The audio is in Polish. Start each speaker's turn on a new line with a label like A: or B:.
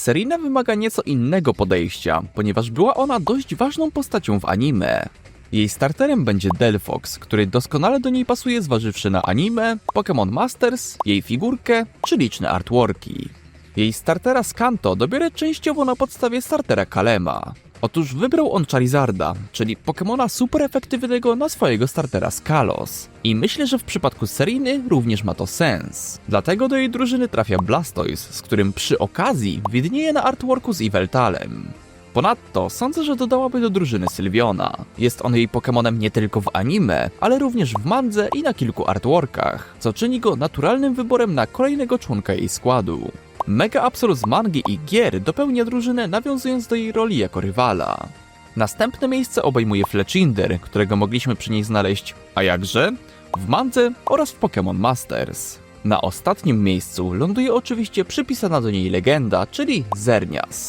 A: Serena wymaga nieco innego podejścia, ponieważ była ona dość ważną postacią w anime. Jej starterem będzie Delphox, który doskonale do niej pasuje zważywszy na anime, Pokémon Masters, jej figurkę czy liczne artworki. Jej startera z Kanto dobiorę częściowo na podstawie startera Kalema. Otóż wybrał on Charizarda, czyli Pokemona super efektywnego na swojego startera z Kalos. I myślę, że w przypadku Seriny również ma to sens. Dlatego do jej drużyny trafia Blastoise, z którym przy okazji widnieje na artworku z Yveltalem. Ponadto sądzę, że dodałaby do drużyny Sylviona. Jest on jej Pokemonem nie tylko w anime, ale również w mandze i na kilku artworkach, co czyni go naturalnym wyborem na kolejnego członka jej składu. Mega Absol z mangi i gier dopełnia drużynę nawiązując do jej roli jako rywala. Następne miejsce obejmuje Fletchinder, którego mogliśmy przy niej znaleźć, a jakże? W mandze oraz w Pokémon Masters. Na ostatnim miejscu ląduje oczywiście przypisana do niej legenda, czyli Zernias.